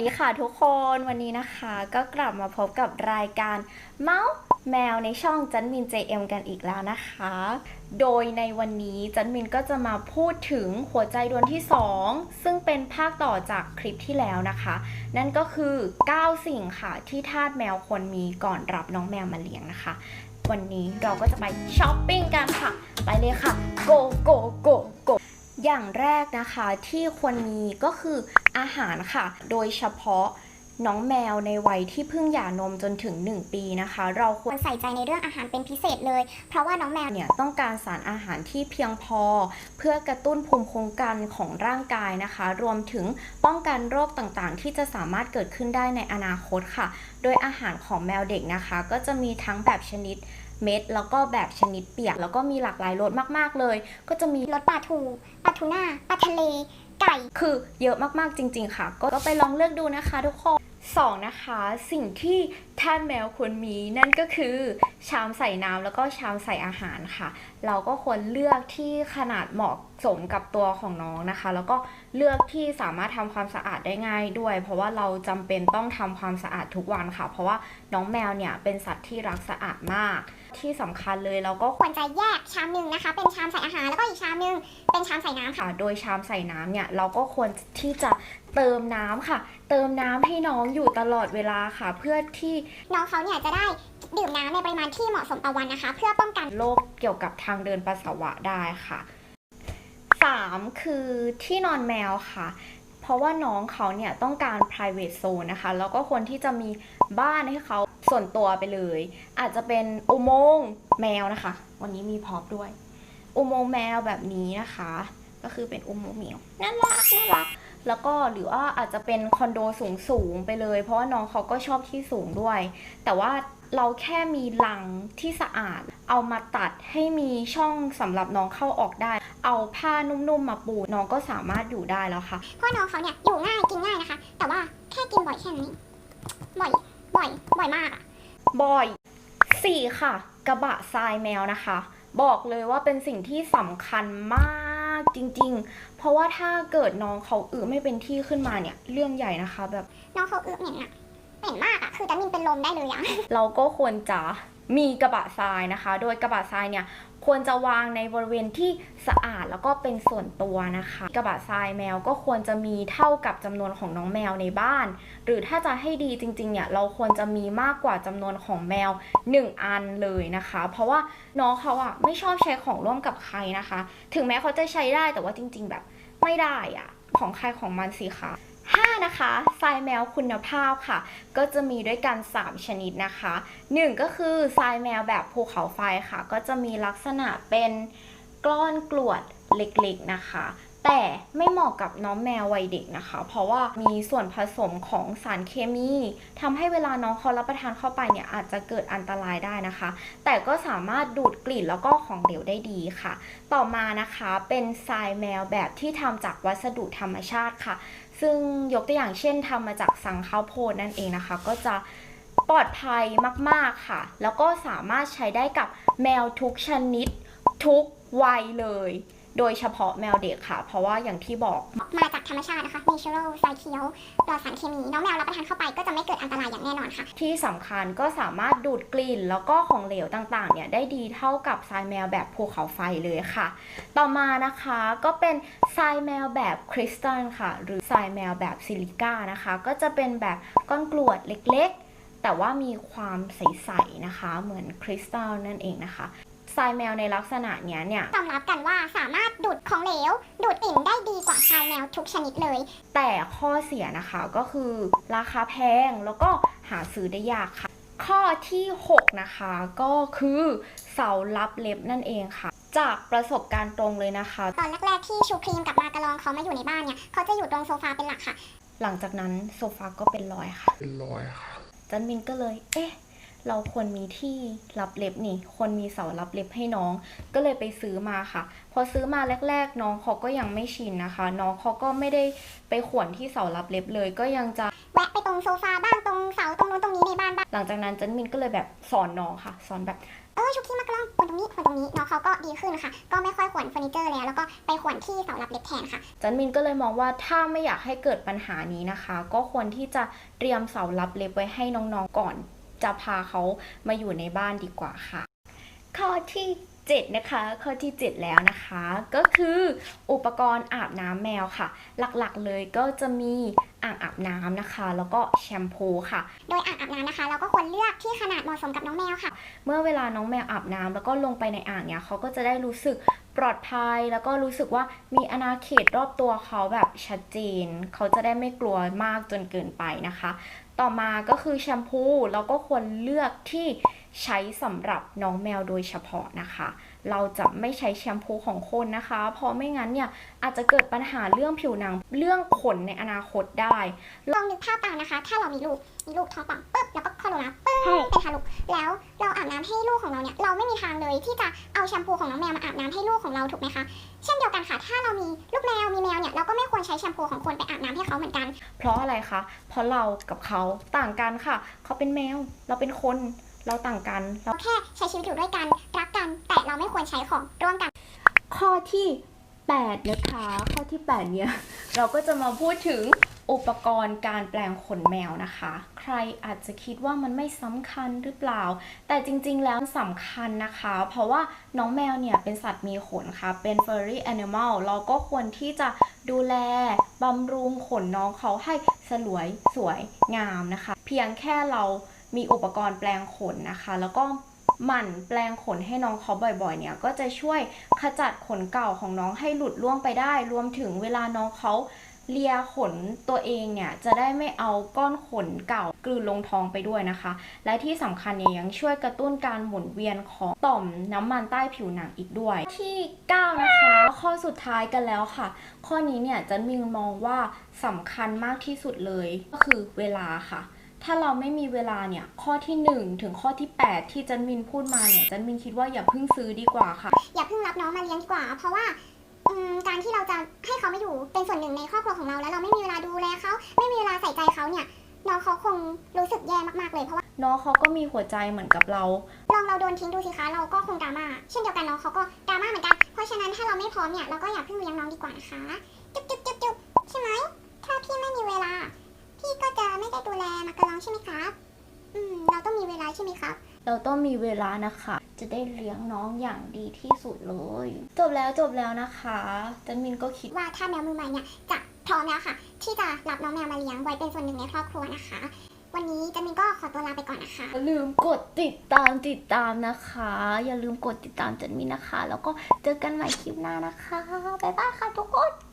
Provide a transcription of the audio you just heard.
สวัสดีค่ะทุกคนวันนี้นะคะก็กลับมาพบกับรายการเมาส์แมวในช่องจันมิน JM กันอีกแล้วนะคะ โดยในวันนี้จันมินก็จะมาพูดถึงหัวใจดวงที่ 2 ซึ่งเป็นภาคต่อจากคลิปที่แล้วนะคะ นั่นก็คือ 9 สิ่งค่ะที่ทาสแมวควรมีก่อนรับน้องแมวมาเลี้ยงนะคะ วันนี้เราก็จะไปช้อปปิ้งกันค่ะ ไปเลยค่ะ go go go go อย่างแรกนะคะที่ควรมีก็คืออาหารค่ะ โดยเฉพาะน้องแมวในวัยที่เพิ่งหย่านมจนถึง 1 ปีนะคะ เราควควรรใส่ใจในเรื่องอาหารเป็นพิเศษเลย เพราะว่าน้องแมวเนี่ยต้องการสารอาหารที่เพียงพอ เพื่อกระตุ้นภูมิคุ้มกันของร่างกายนะคะ รวมถึงป้องกันโรคต่างๆ ที่จะสามารถเกิดขึ้นได้ในอนาคตค่ะ โดยอาหารของแมวเด็กนะคะ ก็จะมีทั้งแบบชนิด เม็ด แล้วก็แบบชนิดเปียก แล้วก็มีหลากหลายรสมากๆเลย ก็จะมีรสปลาทูปลาทูน่าปลาทะเลไก่คือเยอะมากๆจริง ๆ ค่ะก็ก็ไปลองเลือกดูนะคะทุกคนสองนะคะสิ่งที่ท่านแมวควรมีนั่นก็คือชามใส่น้ำแล้วก็ชามใส่อาหารค่ะ เราก็ควรเลือกที่ขนาดเหมาะ สมกับตัวของน้องนะคะ แล้วก็เลือกที่สามารถทำความสะอาดได้ง่ายด้วย เพราะว่าเราจำเป็นต้องทำความสะอาดทุกวันค่ะ เพราะว่าน้องแมวเนี่ยเป็นสัตว์ที่รักสะอาดมาก ที่สำคัญเลยเราก็ควรจะแยกชามหนึ่งนะคะ เป็นชามใส่อาหารแล้วก็อีกชามหนึ่งเป็นชามใส่น้ำค่ะค่ะโดยชามใส่น้ำเนี่ยเราก็ควรที่จะเติมน้ำค่ะ เติมน้ำให้น้องอยู่ตลอดเวลาค่ะ เพื่อที่น้องเขาเนี่ยจะได้ดื่มน้ำในปริมาณที่เหมาะสมต่อวันนะคะ เพื่อป้องกันโรคเกี่ยวกับทางเดินปัสสาวะได้ค่ะ 3. คือที่นอนแมวค่ะ เพราะว่าน้องเขาเนี่ยต้องการ private zone นะคะ แล้วก็ควรที่จะมีบ้านให้เขาส่วนตัวไปเลย อาจจะเป็นอุโมงค์แมวนะคะ วันนี้มีพร็อพด้วย อุโมงค์แมวแบบนี้นะคะ ก็คือเป็นอุโมงค์แมวน่ารักน่ารักแล้วก็หรือว่าอาจจะเป็นคอนโดสูงสูงไปเลย เพราะว่าน้องเขาก็ชอบที่สูงด้วย แต่ว่าเราแค่มีหลังที่สะอาด เอามาตัดให้มีช่องสำหรับน้องเข้าออกได้ เอาผ้านุ่มๆมาปูน้องก็สามารถอยู่ได้แล้วค่ะเพราะน้องเขาเนี่ยอยู่ง่ายกินง่ายนะคะ แต่ว่าแค่กินบ่อยแค่นั้นเองบ่อยบ่อยบ่อยมากอะบ่อยสี่ค่ะ กระบะทรายแมวนะคะ บอกเลยว่าเป็นสิ่งที่สำคัญมากจริง ๆ เพราะว่าถ้าเกิดน้องเขาอึไม่เป็นที่ขึ้นมาเนี่ย เรื่องใหญ่นะคะ แบบน้องเขาอึเหม็นอะเหม็นมากอะคือจันมินเป็นลมได้เลยอะเราก็ควรจะ มีกระบะทรายนะคะ โดยกระบะทรายเนี่ยควรจะวางในบริเวณที่สะอาดแล้วก็เป็นส่วนตัวนะคะ กระบะทรายแมวก็ควรจะมีเท่ากับจำนวนของน้องแมวในบ้าน หรือถ้าจะให้ดีจริงๆเนี่ยเราควรจะมีมากกว่าจำนวนของแมว 1 อันเลยนะคะ เพราะว่าน้องเขาอะไม่ชอบใช้ของร่วมกับใครนะคะ ถึงแม้เขาจะใช้ได้แต่ว่าจริง ๆ แบบไม่ได้อะของใครของมันสิคะ 5 นะคะทรายแมวคุณภาพค่ะ ก็จะมีด้วยกัน 3 ชนิดนะคะ 1 ก็คือทรายแมวแบบภูเขาไฟค่ะ ก็จะมีลักษณะเป็นก้อนกรวดเล็กๆนะคะ แต่ไม่เหมาะกับน้องแมววัยเด็กนะคะ เพราะว่ามีส่วนผสมของสารเคมีทำให้เวลาน้องเขารับประทานเข้าไปเนี่ยอาจจะเกิดอันตรายได้นะคะ แต่ก็สามารถดูดกลิ่นแล้วก็ของเหลวได้ดีค่ะ ต่อมานะคะเป็นทรายแมวแบบที่ทำจากวัสดุธรรมชาติค่ะ ซึ่งยกตัวอย่างเช่นทำมาจากสังข้าวโพดนั่นเองนะคะ ก็จะปลอดภัยมาก ๆ ค่ะ แล้วก็สามารถใช้ได้กับแมวทุกชนิดทุกวัยเลย โดยเฉพาะแมวเด็กค่ะ เพราะว่าอย่างที่บอกมาจากธรรมชาตินะคะ natural ทรายเคี้ยวปลอดสารเคมีน้องแมวรับประทานเข้าไปก็จะไม่เกิดอันตรายอย่างแน่นอนค่ะ ที่สำคัญก็สามารถดูดกลิ่น แล้วก็ของเหลวต่างๆเนี่ยได้ดีเท่ากับทรายแมวแบบภูเขาไฟเลยค่ะ ต่อมานะคะก็เป็นทรายแมวแบบคริสตัลค่ะ หรือทรายแมวแบบซิลิก้านะคะ ก็จะเป็นแบบก้อนกรวดเล็กๆ แต่ว่ามีความใสๆนะคะ เหมือนคริสตัลนั่นเองนะคะทรายแมวในลักษณะเนี้ยเนี่ยยอมรับกันว่าสามารถดูดของเหลว ดูดกลิ่นได้ดีกว่าทรายแมวทุกชนิดเลย แต่ข้อเสียนะคะก็คือราคาแพงแล้วก็หาซื้อได้ยากค่ะ ข้อที่ 6 นะคะก็คือเสาลับเล็บนั่นเองค่ะ จากประสบการณ์ตรงเลยนะคะ ตอนแรกๆที่ชูครีมกับมากระลองเขามาอยู่ในบ้านเนี่ยเขาจะอยู่ตรงโซฟาเป็นหลักค่ะ หลังจากนั้นโซฟาก็เป็นรอยค่ะ เป็นรอยค่ะจันมินก็เลย เอ๊ะ เราควรมีที่รับเล็บนี่ควรมีเสารับเล็บให้น้อง ก็เลยไปซื้อมาค่ะ พอซื้อมาแรก ๆ น้องเขาก็ยังไม่ชินนะคะ น้องเขาก็ไม่ได้ไปข่วนที่เสารับเล็บเลย ก็ยังจะแวะไปตรงโซฟาบ้างตรงเสาตรงนู้นตรงนี้ในบ้านบ้างหลังจากนั้นจันมินก็เลยแบบสอนน้องค่ะ สอนแบบเอออชุกขี้มากระลองขวนตรงนี้ขวนตรงนี้น้องเขาก็ดีขึ้นค่ะ ก็ไม่ค่อยขวนเฟอร์นิเจอร์แล้วแล้วก็ไปขวนที่เสารับเล็บแทนค่ะจันมินก็เลยมองว่าถ้าไม่อยากให้เกิดปัญหานี้นะคะ ก็ควรที่จะเตรียมเสารับเล็บไว้ให้น้องๆก่อน จะพาเขามาอยู่ในบ้านดีกว่าค่ะ ข้อที่7นะคะข้อที่ 7 แล้วนะคะ ก็คืออุปกรณ์อาบน้ำแมวค่ะ หลักๆเลยก็จะมีอ่างอาบน้ำนะคะ แล้วก็แชมพูค่ะ โดยอ่างอาบน้ำนะคะ เราก็ควรเลือกที่ขนาดเหมาะสมกับน้องแมวค่ะ เมื่อเวลาน้องแมวอาบน้ำแล้วก็ลงไปในอ่างเนี่ยเขาก็จะได้รู้สึกปลอดภัย แล้วก็รู้สึกว่ามีอาณาเขตรอบตัวเขาแบบชัดเจน เขาจะได้ไม่กลัวมากจนเกินไปนะคะ ต่อมาก็คือแชมพูเราก็ควรเลือกที่ ใช้สำหรับน้องแมวโดยเฉพาะนะคะ เราจะไม่ใช้แชมพูของคนนะคะ เพราะไม่งั้นเนี่ยอาจจะเกิดปัญหาเรื่องผิวหนังเรื่องขนในอนาคตได้ลองนึกภาพตามนะคะ ถ้าเรามีลูกมีลูกท้องป่องปึ๊บแล้วก็คลอดลูกนะปึ๊บเป็นทารกแล้วเราอาบน้ำให้ลูกของเราเนี่ยเราไม่มีทางเลยที่จะเอาแชมพูของน้องแมวมาอาบน้ำให้ลูกของเราถูกไหมคะเช่นเดียวกันค่ะถ้าเรามีลูกแมวมีแมวเนี่ยเราก็ไม่ควรใช้แชมพูของคนไปอาบน้ำให้เขาเหมือนกัน เพราะอะไรคะเพราะเรากับเขาต่างกันค่ะ เขาเป็นแมวเราเป็นคน เราต่างกันเราเราแค่ใช้ชีวิตอยู่ด้วยกัน รักกัน แต่เราไม่ควรใช้ของร่วมกัน ข้อที่ 8 นะคะ ข้อที่ 8 เนี่ย เราก็จะมาพูดถึงอุปกรณ์การแปลงขนแมวนะคะ ใครอาจจะคิดว่ามันไม่สำคัญหรือเปล่า แต่จริงๆแล้วสำคัญนะคะ เพราะว่าน้องแมวเนี่ยเป็นสัตว์มีขนค่ะ เป็น furry animal เราก็ควรที่จะดูแลบำรุงขนน้องเขาให้สลวยสวยงามนะคะ เพียงแค่เรา มีอุปกรณ์แปลงขนนะคะ แล้วก็หมั่นแปลงขนให้น้องเขาบ่อยๆ เนี่ย ก็จะช่วยขจัดขนเก่าของน้องให้หลุดล่วงไปได้ รวมถึงเวลาน้องเขาเลียขนตัวเองเนี่ย จะได้ไม่เอาก้อนขนเก่ากลืนลงท้องไปด้วยนะคะ และที่สำคัญเนี่ยยังช่วยกระตุ้นการหมุนเวียนของต่อมน้ำมันใต้ผิวหนังอีกด้วย ที่ 9 นะคะ ข้อสุดท้ายกันแล้วค่ะ ข้อนี้เนี่ยจันมิงมองว่าสำคัญมากที่สุดเลยก็คือเวลาค่ะ ถ้าเราไม่มีเวลาเนี่ย ข้อที่ 1 ถึงข้อที่ 8 ที่จันมินพูดมาเนี่ยจันมินคิดว่าอย่าเพิ่งซื้อดีกว่าค่ะ อย่าเพิ่งรับน้องมาเลี้ยงดีกว่า เพราะว่าอืมการที่เราจะให้เขามาอยู่เป็นส่วนหนึ่งในครอบครัวของเรา แล้วเราไม่มีเวลาดูแลเขาไม่มีเวลาใส่ใจเขาเนี่ยน้องเขาคงรู้สึกแย่มากๆเลยเพราะว่าน้องเขาก็มีหัวใจเหมือนกับเราลองเราโดนทิ้งดูสิคะเราก็คงดราม่าเช่นเดียวกันน้องเขาก็ดราม่าเหมือนกันเพราะฉะนั้นถ้าเราไม่พร้อมเนี่ยเราก็อย่าเพิ่งเลี้ยงน้องดีกว่านะคะ จุ๊บจุ๊บจุ๊บจุ๊บใช่ไหม ถ้าพี่ไม่มีเวลา พี่ก็จะ ไม่ได้ดูแลมากระลองใช่ไหมครับ อืม เราต้องมีเวลาใช่ไหมครับ เราต้องมีเวลานะคะ จะได้เลี้ยงน้องอย่างดีที่สุดเลย จบแล้วจบแล้วนะคะจันมินก็คิดว่าถ้าแมวมือใหม่เนี่ยจะพร้อมแล้วค่ะ ที่จะรับน้องแมวมาเลี้ยงไว้เป็นส่วนหนึ่งในครอบครัวนะคะ วันนี้จันมินก็ขอตัวลาไปก่อนนะคะ อย่าลืมกดติดตามติดตามนะคะ อย่าลืมกดติดตามจันมินนะคะ แล้วก็เจอกันใหม่คลิปหน้านะคะบ๊ายบายค่ะทุกคน